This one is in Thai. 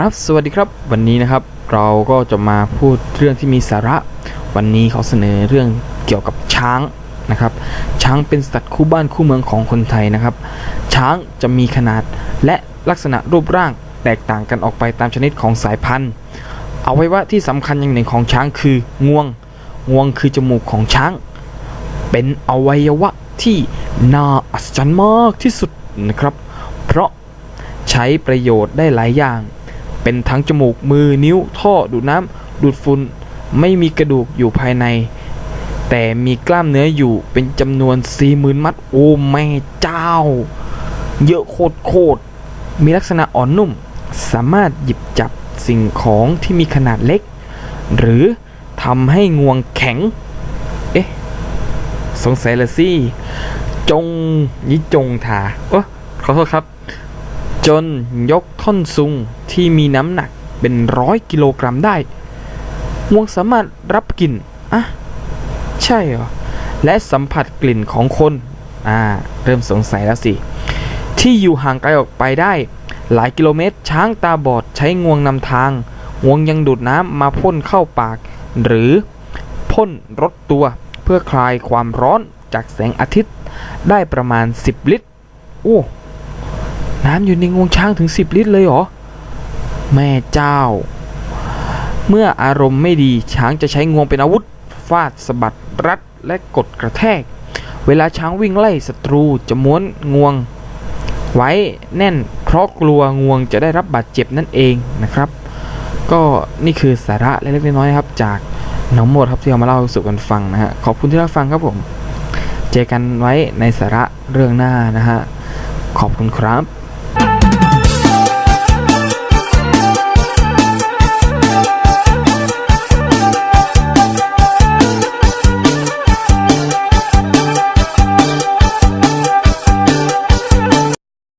ครับ สวัสดีครับ วันนี้นะครับเราก็จะมาพูดเรื่องที่มีสาระ วันนี้เขาเสนอเรื่องเกี่ยวกับช้างนะครับ ช้างเป็นสัตว์คู่บ้านคู่เมืองของคนไทยนะครับ ช้างจะมีขนาดและลักษณะรูปร่างแตกต่างกันออกไปตามชนิดของสายพันธุ์ เอาไวัยวะที่สำคัญอย่างหนึ่งของช้างคืองวง งวงคือจมูกของช้าง เป็นอวัยวะที่น่าอัศจรรย์มากที่สุดนะครับ เพราะใช้ประโยชน์ได้หลายอย่าง เป็นทั้งจมูกมือนิ้วท่อดูดน้ำดูดฝุ่นไม่มีกระดูกอยู่ภายใน แต่มีกล้ามเนื้ออยู่เป็นจำนวน40,000มัดโอ้แม่เจ้า เยอะโคตรโคตรมีลักษณะอ่อนนุ่ม สามารถหยิบจับสิ่งของที่มีขนาดเล็ก หรือทำให้งวงแข็ง เอ๊ะ สงสัยละสิ จงยิจงถาโอ้ขอโทษครับ จนยกท่อนซุงที่มีน้ำหนักเป็นร้อยกิโลกรัมได้งวงสามารถรับกลิ่นอะใช่เหรอ และสัมผัสกลิ่นของคนอ่าเริ่มสงสัยแล้วสิ ที่อยู่ห่างไกลออกไปได้ หลายกิโลเมตร ช้างตาบอดใช้งวงนำทาง งวงยังดูดน้ำมาพ่นเข้าปาก หรือพ่นรดตัวเพื่อคลายความร้อนจากแสงอาทิตย์ได้ประมาณ 10 ลิตร โอ้ น้ำอยู่ในงวงช้างถึง 10 ลิตรเลยเหรอ แม่เจ้า เมื่ออารมณ์ไม่ดีช้างจะใช้งวงเป็นอาวุธ ฟาดสะบัดรัดและกดกระแทก เวลาช้างวิ่งไล่ศัตรูจะม้วนงวง ไว้แน่น เพราะกลัวงวงจะได้รับบาดเจ็บนั่นเองนะครับ ก็นี่คือสาระเล็กๆน้อยๆครับ จากน้องโมดครับที่เอามาเล่าสู่กันฟังนะฮะขอบคุณที่รับฟังครับผม เจอกันไว้ในสาระเรื่องหน้านะฮะขอบคุณครับ